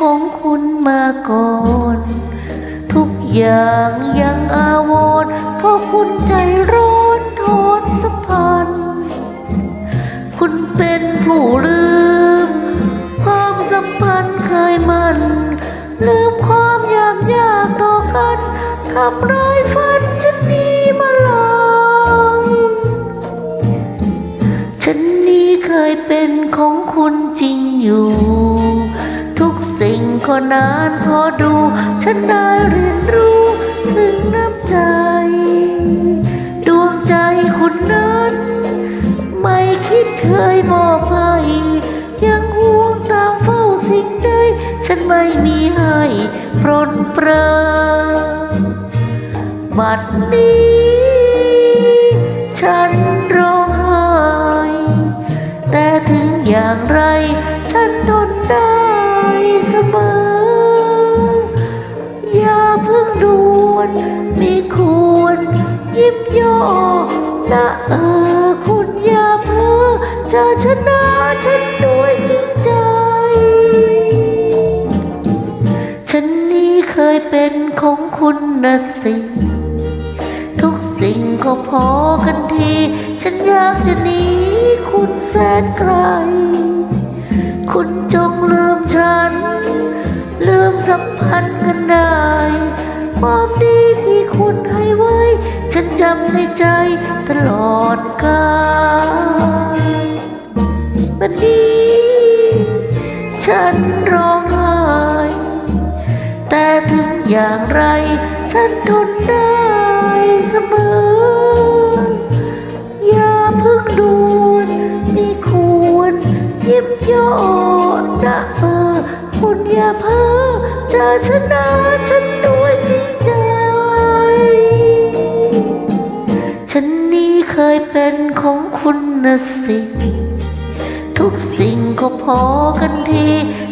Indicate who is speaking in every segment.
Speaker 1: ของคุณมาก่อน ทุกอย่างยังอาวรณ์เพราะคุณใจร้อนทนสัมพันธ์คุณเป็นผู้ลืม ความสัมพันธ์เคยมัน ลืมความยากยากต่อกันทำร้ายฝันฉันนี้มาลองฉันนี้เคยเป็นของคุณจริงอยู่ ก็นานพอดู ฉันได้เรียนรู้ถึงน้ำใจ ดวงใจคุณนั้น ไม่คิดเคยมอบให้ยังห่วงตามเฝ้าสิ่งใดฉันไม่มีให้ปรนเปรอบัดนี้ มีควรยิ้มย่อนะเออคุณอย่าเพ้อจะชนะฉันด้วยจริงใจ ฉันนี้เคยเป็นของคุณนะสิทุกสิ่งก็พอกันที ฉันอยากจะหนีคุณแสนไกล คุณจ ความดีที่คุณให้ไว้ ฉันจำในใจตลอดกาลบัดนี้ ฉันร้องไห้แต่ถึงอย่างไร ฉันทนได้เสมอ อย่าเพิ่งด่วนมีควรยิ้มย่อนะเออคุณอย่าเพ้อจะชนะฉัน เป็นของคุณนะสิทุกสิ่งก็พอกันที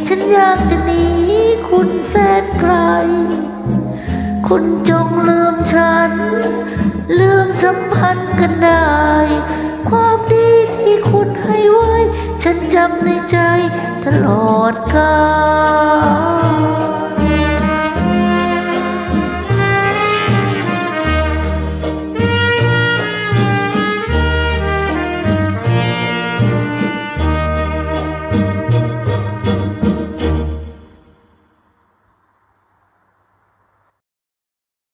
Speaker 1: ฉันอยากจะหนีคุณแสนไกล คุณจงลืมฉัน ลืมสัมพันธ์กันได้ ความดีที่คุณให้ไว้ ฉันจำในใจตลอดกาล